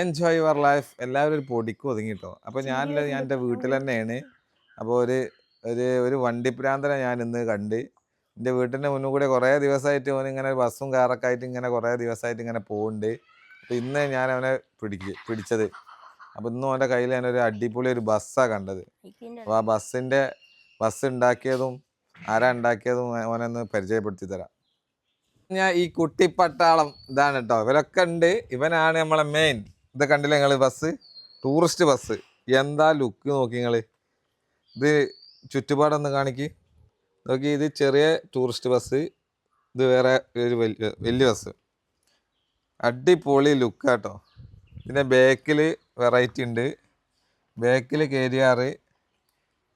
Enjoy your life എല്ലാവരും ഒരു പൊടിക്ക് ഒതുങ്ങിട്ടോ. അപ്പോൾ ഞാനില്ല ഞാൻ എന്റെ വീട്ടിൽ തന്നെയാണ് അപ്പോൾ ഒരു ഒരു ഒരു വണ്ടിപ്രാന്തനെ ഞാൻ ഇന്ന് കണ്ട്. എന്റെ വീട്ടിന്റെ മുന്നിൽ കൂടെ കുറേ ദിവസമായിട്ട് അവൻ ഇങ്ങനെ ബസ്സും കാറൊക്കെ ആയിട്ട് ഇങ്ങനെ കുറേ ദിവസമായിട്ട് ഇങ്ങനെ പോകുന്നുണ്ട് അപ്പോൾ ഇന്ന് ഞാൻ അവനെ പിടിക്ക് പിടിച്ചത്. അപ്പോൾ ഇന്നും അവന്റെ കയ്യിൽ ഞാനൊരു അടിപൊളി ഒരു ബസ്സാണ് കണ്ടത്. അപ്പോൾ ആ ബസ്സിന്റെ ബസ് ഉണ്ടാക്കിയതും ആരാ ഉണ്ടാക്കിയതും ഓനൊന്ന് പരിചയപ്പെടുത്തി തരാം. ഞാൻ ഈ കുട്ടിപ്പട്ടാളം ഇതാണ് കേട്ടോ ഇവരൊക്കെ ഉണ്ട് ഇവനാണ് നമ്മളെ മെയിൻ ഇത് കണ്ടില്ല നിങ്ങൾ ബസ് ടൂറിസ്റ്റ് ബസ് എന്താ ലുക്ക് നോക്കി നിങ്ങൾ ഇത് ചുറ്റുപാടൊന്ന് കാണിക്ക്. നോക്കി ഇത് ചെറിയ ടൂറിസ്റ്റ് ബസ് ഇത് വേറെ ഒരു വലിയ വലിയ ബസ് അടിപൊളി ലുക്ക് കേട്ടോ പിന്നെ ബാക്കിൽ വെറൈറ്റി ഉണ്ട്. ബാക്കിൽ കയറിയാറ്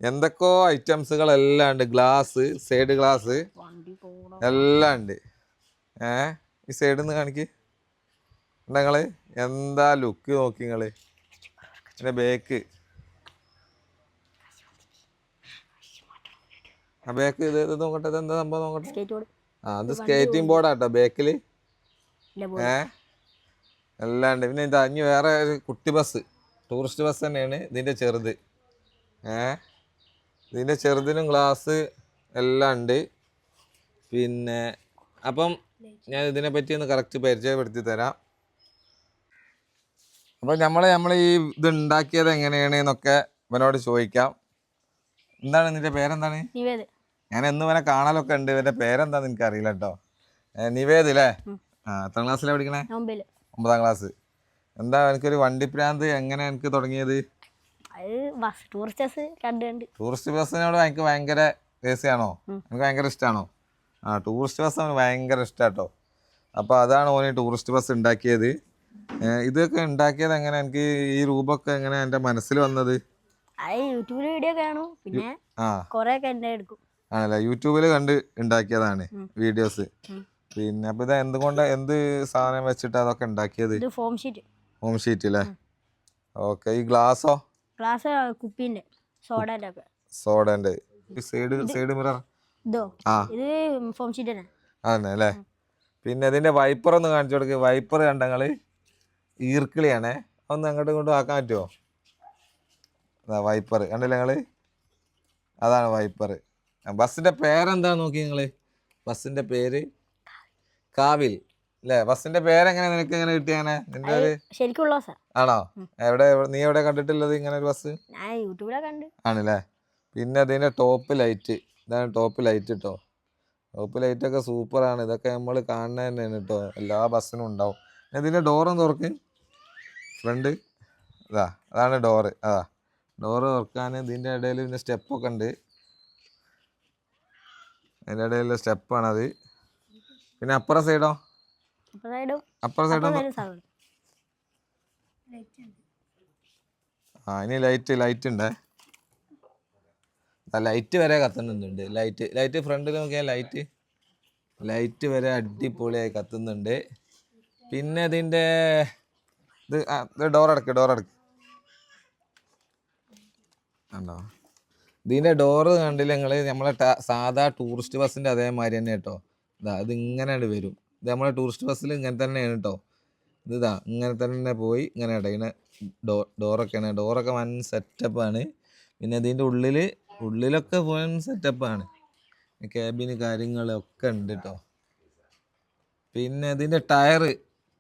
എന്തൊക്കെയോ ഐറ്റംസുകളെല്ലാം ഉണ്ട്. ഗ്ലാസ് സൈഡ് ഗ്ലാസ് എല്ലാം ഉണ്ട്. ഏ? ഈ സൈഡിൽ നിന്ന് കാണിക്ക്. നിങ്ങൾ? എന്താ ലുക്ക് നോക്കി നിങ്ങൾ എന്റെ ബേക്ക് ആ ബേക്ക് ഇത് ഇത് നോക്കട്ടെ ഇത് എന്താ സംഭവം നോക്കട്ടെ? ആ അത് സ്കേറ്റിംഗ് ബോർഡാട്ടോ ബേക്കിൽ ഇല്ല ഏ? എല്ലാം ഉണ്ട് പിന്നെ ഇതാ ഇനി വേറെ ഒരു കുട്ടി ബസ് ടൂറിസ്റ്റ് ബസ് തന്നെയാണ് ഇതിന്റെ ചെറുത്. ഏ? ഇതിന്റെ ചെറുതിനും ഗ്ലാസ് എല്ലാം ഉണ്ട്. പിന്നെ അപ്പം ഞാൻ ഇതിനെ പറ്റി ഒന്ന് കറക്റ്റ് പരിചയപ്പെടുത്തി തരാം. അപ്പോൾ നമ്മൾ നമ്മൾ ഈ ഇത് ഉണ്ടാക്കിയത് എങ്ങനെയാണ് എന്നൊക്കെ ഇവനോട് ചോദിക്കാം. എന്താണ് നിന്റെ പേരെന്താണ്? നിവേദ്. ഞാൻ എന്ന് ഇവനെ കാണലൊക്കെ ഉണ്ട് ഇവന്റെ പേരെന്താന്ന് എനിക്ക് അറിയില്ല കേട്ടോ നിവേദ് അല്ലേ. ആ എത്ര ക്ലാസ്സിലാണ് പഠിക്കണേ? ഒമ്പതാം ക്ലാസ്. എന്താ എനിക്കൊരു വണ്ടിപ്രാന്ത് എങ്ങനെ എനിക്ക് തുടങ്ങിയത്? ടൂറിസ്റ്റ് ബസ്സിനോട് എനിക്ക് ഭയങ്കര ദേസ്യാണോ ഉം. എനിക്ക് ഭയങ്കര ഇഷ്ടമാണോ ആ ടൂറിസ്റ്റ് ബസ് അവന് ഭയങ്കര ഇഷ്ടാട്ടോ അപ്പോൾ അതാണ് ഓന് ടൂറിസ്റ്റ് ബസ് ഉണ്ടാക്കിയത് ഇതൊക്കെ ഉണ്ടാക്കിയത് എങ്ങനെ? എനിക്ക് ഈ രൂപമൊക്കെ എങ്ങനെ എന്റെ മനസ്സിൽ വന്നത്? യൂട്യൂബിൽ വീഡിയോ കാണും. പിന്നെ കുറേ എടുക്കും. ആണല്ലേ? യൂട്യൂബിൽ കണ്ട് ഉണ്ടാക്കിയതാണ് വീഡിയോസ് പിന്നെ അപ്പൊ ഇത് എന്തുകൊണ്ട് എന്ത് സാധനം വെച്ചിട്ട് അതൊക്കെ ഉണ്ടാക്കിയത്? ഫോം ഷീറ്റ് ഫോം ഷീറ്റ് അല്ലേ ഓക്കെ ഈ ഗ്ലാസോ ഗ്ലാസ് കുപ്പിന്റെ സോഡന്റെ ഒക്കെ. സോഡന്റെ. സൈഡ് സൈഡ് മിറർ ഇതോ ഇത്? ഫോം ഷീറ്റ് തന്നെ. അതന്നെ അല്ലേ? പിന്നെ ഇതിന്റെ വൈപ്പർ ഒന്ന് കാണിച്ചു കൊടുക്കുക വൈപ്പർ കണ്ടങ്ങൾ ഈർക്കിളിയാണേ. ഒന്ന് അങ്ങോട്ടും ഇങ്ങോട്ടും ആക്കാൻ പറ്റുമോ? അതാ വൈപ്പർ കണ്ടില്ല നിങ്ങൾ അതാണ് വൈപ്പർ ബസ്സിന്റെ പേരെന്താ നോക്കി നിങ്ങൾ? ബസ്സിന്റെ പേര്? കാവിൽ. അല്ലേ ബസ്സിന്റെ പേരെങ്ങനെ നിനക്ക് എങ്ങനെ കിട്ടിയാണ് നിന്റെ ഒരു ശരിക്കുള്ള ആണോ? എവിടെ നീ എവിടെ കണ്ടിട്ടുള്ളത് ഇങ്ങനെ ഒരു ബസ്? ആണല്ലേ? പിന്നെ അതിന്റെ ടോപ്പ് ലൈറ്റ് ഇതാണ് ടോപ്പ് ലൈറ്റ് കേട്ടോ ടോപ്പ് ലൈറ്റ് ഒക്കെ സൂപ്പറാണ് ഇതൊക്കെ നമ്മൾ കാണുന്നത് തന്നെയാണ് കേട്ടോ എല്ലാ ബസ്സിനും ഉണ്ടാവും. ഇതിന്റെ ഡോറും തുറക്ക്? ഫ്രണ്ട്. അതാ അതാണ് ഡോറ് അതാ ഡോറ് തുറക്കാൻ ഇതിന്റെ ഇടയിൽ പിന്നെ സ്റ്റെപ്പൊക്കെ ഉണ്ട്. അതിന്റെ ഇടയിലുള്ള സ്റ്റെപ്പാണത് പിന്നെ അപ്പുറ സൈഡോ അപ്പുറ സൈഡോ ആ ഇനി ലൈറ്റ് ലൈറ്റ് ഉണ്ടേ? ലൈറ്റ് വരെ കത്തുന്നുണ്ട്. ലൈറ്റ് ലൈറ്റ് ഫ്രണ്ടിൽ നോക്കിയാൽ ലൈറ്റ് ലൈറ്റ് വരെ അടിപൊളിയായി കത്തുന്നുണ്ട്. പിന്നെ ഇതിന്റെ ഇത് ഡോർ അടക്ക് ഡോർ അടക്ക്. കണ്ടോ? ഇതിന്റെ ഡോറ് കണ്ടില്ല നിങ്ങൾ നമ്മളെ സാധാ ടൂറിസ്റ്റ് ബസ്സിന്റെ അതേമാതിരി തന്നെ കേട്ടോ. ഇതാ ഇത് ഇങ്ങനെ വരും. ഇത് നമ്മളെ ടൂറിസ്റ്റ് ബസ്സിൽ ഇങ്ങനെ തന്നെയാണ് കേട്ടോ. ഇത് ഇതാ ഇങ്ങനെ തന്നെ പോയി ഇങ്ങനെ ഇടയിന് ഡോ ഡോറൊക്കെയാണ് ഡോറൊക്കെ വൻ സെറ്റപ്പാണ് പിന്നെ ഇതിന്റെ ഉള്ളിൽ ഉള്ളിലൊക്കെ വൻ സെറ്റപ്പാണ് ക്യാബിന് കാര്യങ്ങളൊക്കെ ഉണ്ട് കേട്ടോ. പിന്നെ ഇതിന്റെ ടയർ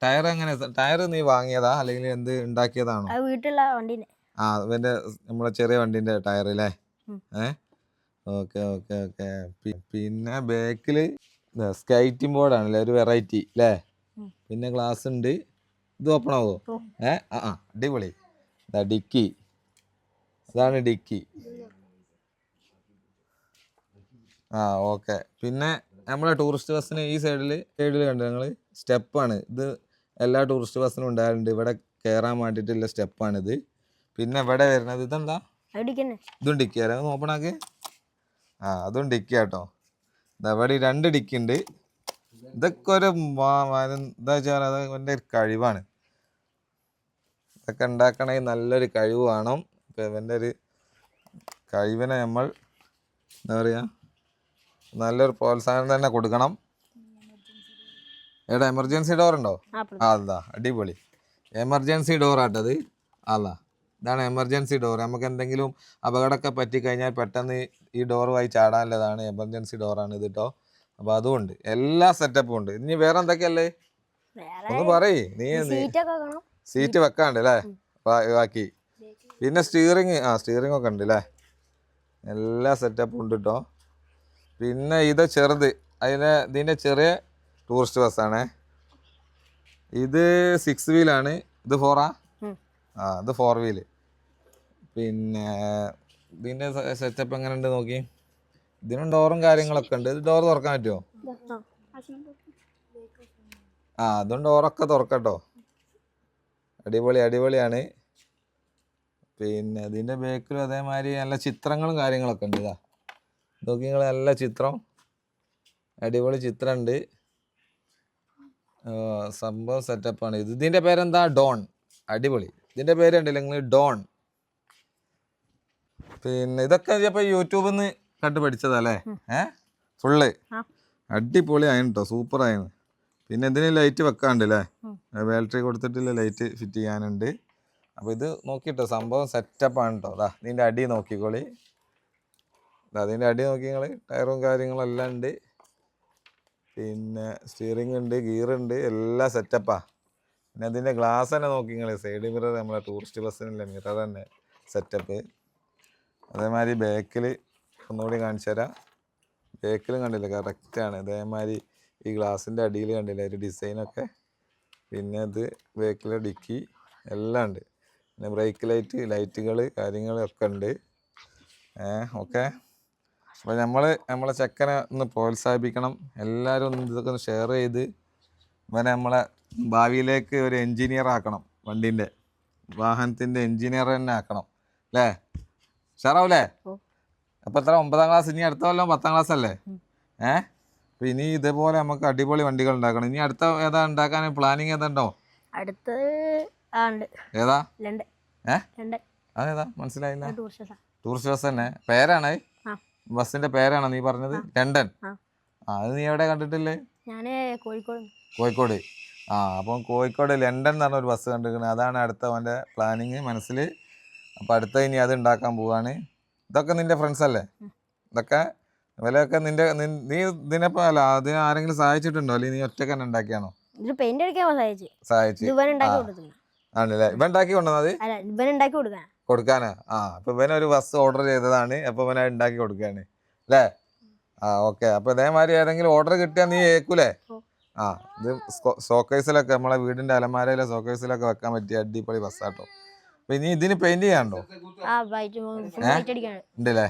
ടയർ എങ്ങനെ ടയർ നീ വാങ്ങിയതാ? അല്ലെങ്കിൽ എന്ത് ഉണ്ടാക്കിയതാണോ? അത് വീട്ടിലുള്ള വണ്ടീന്റെ ആ ഇവന്റെ നമ്മളെ ചെറിയ വണ്ടിന്റെ ടയർ അല്ലേ. ഏ? Okay okay okay. പിന്നെ ബാക്കിൽ സ്കൈറ്റിംഗ് ബോർഡാണല്ലേ ഒരു വെറൈറ്റി അല്ലേ? പിന്നെ ഗ്ലാസ് ഉണ്ട്. ഇത് ഓപ്പൺ ആവോ? ഏ? ആ ആ അടിപൊളി. ഇതാ ഡിക്കി. അതാണ് ഡിക്കി. ആ ഓക്കെ. പിന്നെ നമ്മളെ ടൂറിസ്റ്റ് ബസ്സിന് ഈ സൈഡിൽ സൈഡിൽ കണ്ടു ഞങ്ങൾ സ്റ്റെപ്പാണ്. ഇത് എല്ലാ ടൂറിസ്റ്റ് ബസ്സിനും ഉണ്ടായിട്ടുണ്ട് ഇവിടെ കയറാൻ വേണ്ടിയിട്ടുള്ള സ്റ്റെപ്പാണിത് പിന്നെ ഇവിടെ വരുന്നത് ഇതെന്താ? ഇതും ഡിക്കിയാലോ ആരാ ഓപ്പൺ ആക്കി ആ അതും ഡിക്കി കേട്ടോ. ഇവിടെ രണ്ട് ഡിക്കി ഉണ്ട്. ഇതൊക്കെ ഒരു എന്താ വെച്ചാൽ അത് എന്റെ ഒരു കഴിവാണ്. ഇതൊക്കെ ഉണ്ടാക്കണമെങ്കിൽ നല്ലൊരു കഴിവ് വേണം. ഇപ്പം ഇവന്റെ ഒരു കഴിവിനെ നമ്മൾ എന്താ പറയുക നല്ലൊരു പ്രോത്സാഹനം തന്നെ കൊടുക്കണം. എടാ എമർജൻസി ഡോർ ഉണ്ടോ? അതാ അടിപൊളി. എമർജൻസി ഡോർ ആട്ടത് അതാ. ഇതാണ് എമർജൻസി ഡോർ നമുക്ക് എന്തെങ്കിലും അപകടമൊക്കെ പറ്റിക്കഴിഞ്ഞാൽ പെട്ടെന്ന് ഈ ഡോർ വായി ചാടാനുള്ളതാണ് എമർജൻസി ഡോറാണ് ഇത് കേട്ടോ അപ്പോൾ അതുകൊണ്ട് എല്ലാ സെറ്റപ്പും ഉണ്ട്. ഇനി വേറെ എന്തൊക്കെയല്ലേ ഒന്ന് പറയ്. നീ സീറ്റ് വെക്കാണ്ട് അല്ലേ ബാക്കി പിന്നെ സ്റ്റിയറിങ് ആ സ്റ്റിയറിംഗ് ഒക്കെ ഉണ്ട് അല്ലേ എല്ലാ സെറ്റപ്പും ഉണ്ട് കേട്ടോ പിന്നെ ഇത് ചെറുത്. അതിന് ഇതിന്റെ ചെറിയ ടൂറിസ്റ്റ് ബസ്സാണേ. ഇത് സിക്സ് വീലാണ് ഇത് ഫോറാ ആ? ഇത് ഫോർ വീൽ പിന്നെ ഇതിന്റെ സെറ്റപ്പ് എങ്ങനെ ഉണ്ട് നോക്കി. ഇതിനും ഡോറും കാര്യങ്ങളൊക്കെ ഉണ്ട്. ഇത് ഡോർ തുറക്കാൻ പറ്റുമോ ആ. അതും ഡോറൊക്കെ തുറക്കട്ടോ. അടിപൊളി അടിപൊളിയാണ്. പിന്നെ ഇതിന്റെ ബേക്കിലും അതേമാതിരി നല്ല ചിത്രങ്ങളും കാര്യങ്ങളൊക്കെ ഉണ്ട് ഇതാ. നോക്കി നിങ്ങൾ നല്ല ചിത്രം. അടിപൊളി ചിത്രമുണ്ട്. സംഭവം സെറ്റപ്പാണ്. ഇത് ഇതിന്റെ പേരെന്താ? ഡോൺ. അടിപൊളി. ഇതിന്റെ കണ്ടില്ല നിങ്ങൾ ഡോൺ. പിന്നെ ഇതൊക്കെ ചിലപ്പോൾ യൂട്യൂബിൽ നിന്ന് കണ്ടു പഠിച്ചതല്ലേ? ഏ? ഫുള്ള്? അടിപൊളി ആയിരുന്നു കേട്ടോ സൂപ്പർ ആയിരുന്നു പിന്നെ ഇതിന് ലൈറ്റ് വെക്കാണ്ടല്ലേ? ബാറ്ററി കൊടുത്തിട്ടില്ല ലൈറ്റ് ഫിറ്റ് ചെയ്യാനുണ്ട്. അപ്പോൾ ഇത് നോക്കിട്ടോ സംഭവം സെറ്റപ്പാണ് കേട്ടോ അതാ ഇതിന്റെ അടി നോക്കിക്കോളി. ദാ ഇതിന്റെ അടി നോക്കി നിങ്ങൾ ടയറും കാര്യങ്ങളെല്ലാം ഉണ്ട്. പിന്നെ സ്റ്റിയറിംഗ് ഉണ്ട് ഗിയറുണ്ട് എല്ലാം സെറ്റപ്പാ പിന്നെ അതിന്റെ ഗ്ലാസ് തന്നെ നോക്കി നിങ്ങൾ സൈഡ് മിറർ നമ്മളെ ടൂറിസ്റ്റ് ബസ്സിനുള്ള മിറർ തന്നെ സെറ്റപ്പ് അതേമാതിരി ബാക്കിൽ ഒന്നുകൂടി കാണിച്ചു തരാം. ബാക്കിലും കണ്ടില്ല കറക്റ്റാണ് അതേമാതിരി ഈ ഗ്ലാസിന്റെ അടിയിൽ കണ്ടില്ല ഒരു ഡിസൈനൊക്കെ പിന്നെ അത് ബാക്കിലെ ഡിക്കി എല്ലാം ഉണ്ട്. പിന്നെ ബ്രേക്ക് ലൈറ്റ് ലൈറ്റുകൾ കാര്യങ്ങളൊക്കെ ഉണ്ട്. ഏ ഓക്കെ അപ്പോൾ നമ്മൾ നമ്മളെ ചെക്കനെ ഒന്ന് പ്രോത്സാഹിപ്പിക്കണം. എല്ലാവരും ഒന്ന് ഇതൊക്കെ ഒന്ന് ഷെയർ ചെയ്ത് ഇവനെ നമ്മളെ ഭാവിയിലേക്ക് ഒരു എൻജിനീയർ ആക്കണം വണ്ടീന്റെ. വാഹനത്തിന്റെ എൻജിനീയർ തന്നെ ആക്കണം. അല്ലേ? ഷെയറാവൂലേ. അപ്പോൾ എത്ര? ഒമ്പതാം ക്ലാസ് ഇനി അടുത്ത കൊല്ലം പത്താം ക്ലാസ് അല്ലേ. ഏ? അപ്പോൾ ഇനി ഇതേപോലെ നമുക്ക് അടിപൊളി വണ്ടികൾ ഉണ്ടാക്കണം. ഇനി അടുത്ത ഏതാ ഉണ്ടാക്കാൻ? പ്ലാനിങ് ഏതാണ്ടോ ഉണ്ട്? ഏതാ? ഏ? അതേതാ മനസ്സിലായില്ല. ടൂറിസ്റ്റ് ബസ് തന്നെ. പേരാണ്. ബസ്സിന്റെ പേരാണോ നീ പറഞ്ഞത്? ലണ്ടൻ. അത് നീ എവിടെ കണ്ടിട്ടില്ലേ? ഞാൻ കോഴിക്കോട്. കോഴിക്കോട്. ആ അപ്പം കോഴിക്കോട് ലണ്ടൻ എന്ന് പറഞ്ഞ ഒരു ബസ് കണ്ടിരിക്കുന്നത്. അതാണ് അടുത്ത അവന്റെ പ്ലാനിങ് മനസ്സിൽ. അപ്പം അടുത്ത ഇനി അത് ഉണ്ടാക്കാൻ പോവാണ്. ഇതൊക്കെ നിന്റെ ഫ്രണ്ട്സ് അല്ലേ. ഇതൊക്കെ ഇവരൊക്കെ നിന്റെ നീ ഇതിനെപ്പോ അല്ല അതിന് ആരെങ്കിലും സഹായിച്ചിട്ടുണ്ടോ? അല്ലെങ്കിൽ നീ ഒറ്റയ്ക്ക് തന്നെ ഉണ്ടാക്കിയാണോ? സഹായിച്ചു ആണല്ലേ? ഇവൻ ഉണ്ടാക്കി കൊണ്ടുവന്നത് ഇവൻ ഉണ്ടാക്കി കൊടുക്കാൻ കൊടുക്കാനാ? ആ അപ്പൊ ഇവൻ ഒരു ബസ് ഓർഡർ ചെയ്തതാണ്. അപ്പൊ ഇവൻ അത് ഉണ്ടാക്കി കൊടുക്കാണ്. അല്ലേ? ആ ഓക്കെ അപ്പൊ ഇതേമാതിരി ഏതെങ്കിലും ഓർഡർ കിട്ടിയാ നീ ഏക്കൂലേ ആ ഇത് സോക്കേഴ്സിലൊക്കെ നമ്മളെ വീടിന്റെ അലമാരയിലെ സോക്കേഴ്സിലൊക്കെ വെക്കാൻ പറ്റിയ അടിപൊളി ബസ്സാട്ടോ. അപ്പൊ ഇനി ഇതിന് പെയിന്റ് ചെയ്യാണ്ടോ ഉണ്ടല്ലേ?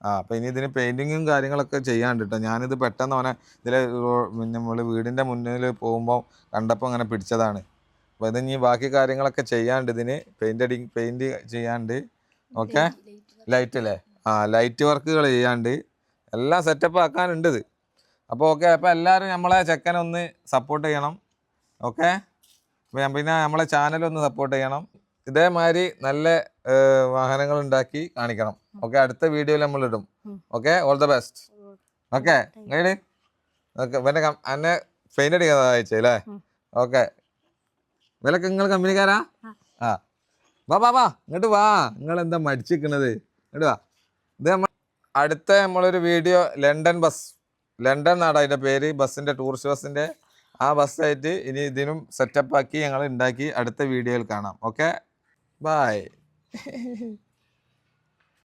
ആ അപ്പൊ ഇനി ഇതിന് പെയിന്റിങ്ങും കാര്യങ്ങളൊക്കെ ചെയ്യാണ്ട് കേട്ടോ ഞാനിത് പെട്ടെന്ന് അവനെ ഇതിലെ നമ്മൾ നമ്മൾ വീടിന്റെ മുന്നിൽ പോകുമ്പോൾ കണ്ടപ്പോൾ അങ്ങനെ പിടിച്ചതാണ്. അപ്പൊ ഇത് ഇനി ബാക്കി കാര്യങ്ങളൊക്കെ ചെയ്യാണ്ട് ഇതിന് പെയിന്റ് അടി പെയിന്റ് ചെയ്യാണ്ട് ഓക്കെ ലൈറ്റ് അല്ലേ ആ ലൈറ്റ് വർക്കുകൾ ചെയ്യാണ്ട് എല്ലാം സെറ്റപ്പ് ആക്കാനുണ്ട് ഇത്. അപ്പോൾ ഓക്കെ അപ്പോൾ എല്ലാവരും നമ്മളെ ചെക്കനെ ഒന്ന് സപ്പോർട്ട് ചെയ്യണം ഓക്കെ പിന്നെ നമ്മളെ ചാനൽ ഒന്ന് സപ്പോർട്ട് ചെയ്യണം. ഇതേമാതിരി നല്ല വാഹനങ്ങൾ ഉണ്ടാക്കി കാണിക്കണം ഓക്കെ അടുത്ത വീഡിയോയിൽ നമ്മൾ ഇടും. Okay all the best okay guide okay പിന്നെ എന്നെ പെയിന്റ് അടിക്കാൻ സഹായിച്ചല്ലേ ഓക്കെ ഇവരൊക്കെ നിങ്ങൾ കമ്പനിക്കാരാ? ആ. വാ വാ വാ ഇങ്ങോട്ട് വാ. നിങ്ങൾ എന്താ മടിച്ചിരിക്കണത്? ഇങ്ങോട്ട് വാ. ഇത് നമ്മൾ അടുത്ത നമ്മളൊരു വീഡിയോ ലണ്ടൻ ബസ്. ലണ്ടൻ നാട് അതിന്റെ പേര്? ബസ്സിന്റെ ടൂറിസ്റ്റ് ബസ്സിന്റെ ആ ബസ്സായിട്ട് ഇനി ഇതിനും സെറ്റപ്പ് ആക്കി ഞങ്ങൾ ഉണ്ടാക്കി അടുത്ത വീഡിയോയിൽ കാണാം. Okay bye